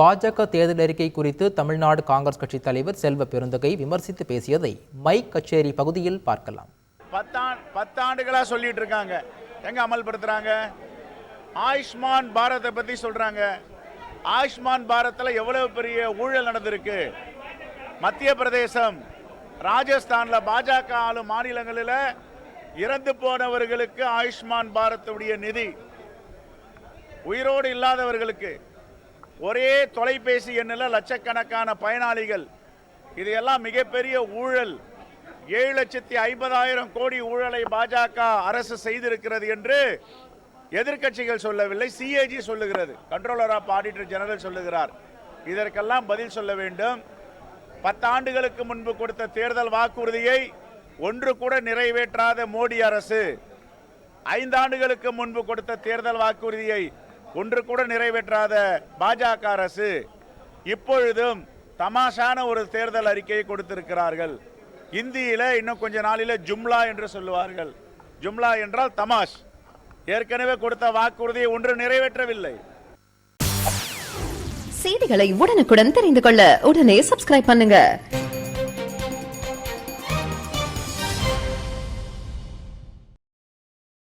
பாஜக தேர்தல் அறிக்கை குறித்து தமிழ்நாடு காங்கிரஸ் கட்சி தலைவர் செல்வ பெருந்தகை விமர்சித்து பேசியதை மைக் கச்சேரி பகுதியில் பார்க்கலாம். பத்தாண்டு பத்தாண்டுகளாக சொல்லிட்டு இருக்காங்க. எங்க அமல்படுத்துறாங்க? ஆயுஷ்மான் பாரத்தை பத்தி சொல்றாங்க. ஆயுஷ்மான் பாரத்தில் எவ்வளவு பெரிய ஊழல் நடந்திருக்கு? மத்திய பிரதேசம் ராஜஸ்தானில் பாஜக ஆளும் மாநிலங்களில் இறந்து போனவர்களுக்கு ஆயுஷ்மான் பாரத்துடைய நிதி. உயிரோடு இல்லாதவர்களுக்கு. ஒரே தொலைபேசி எண்ணில் லட்சக்கணக்கான பயனாளிகள். இதையெல்லாம் மிகப்பெரிய ஊழல். ஏழு லட்சத்தி ஐம்பதாயிரம் கோடி ஊழலை பாஜக அரசு செய்திருக்கிறது என்று எதிர்க்கட்சிகள் சொல்லவில்லை சிஏஜி சொல்லுகிறது. கண்ட்ரோலர் ஆஃப் ஆடிட்டர் ஜெனரல் சொல்லுகிறார். இதற்கெல்லாம் பதில் சொல்ல வேண்டும். பத்தாண்டுகளுக்கு முன்பு கொடுத்த தேர்தல் வாக்குறுதியை ஒன்று கூட நிறைவேற்றாத மோடி அரசு. ஐந்தாண்டுகளுக்கு முன்பு கொடுத்த தேர்தல் வாக்குறுதியை ஒன்று கூட நிறைவேற்றாத பாஜக அரசு இப்பொழுதும் தமாஷான ஒரு தேர்தல் அறிக்கையை கொடுத்திருக்கிறார்கள். இந்தியில் இன்னும் கொஞ்ச நாளில் ஜும்லா என்று சொல்லுவார்கள். ஜும்லா என்றால் தமாஷ். ஏற்கனவே கொடுத்த வாக்குறுதியை ஒன்று நிறைவேற்றவில்லை. செய்திகளை உடனுக்குடன் தெரிந்து கொள்ள உடனே சப்ஸ்கிரைப் பண்ணுங்க.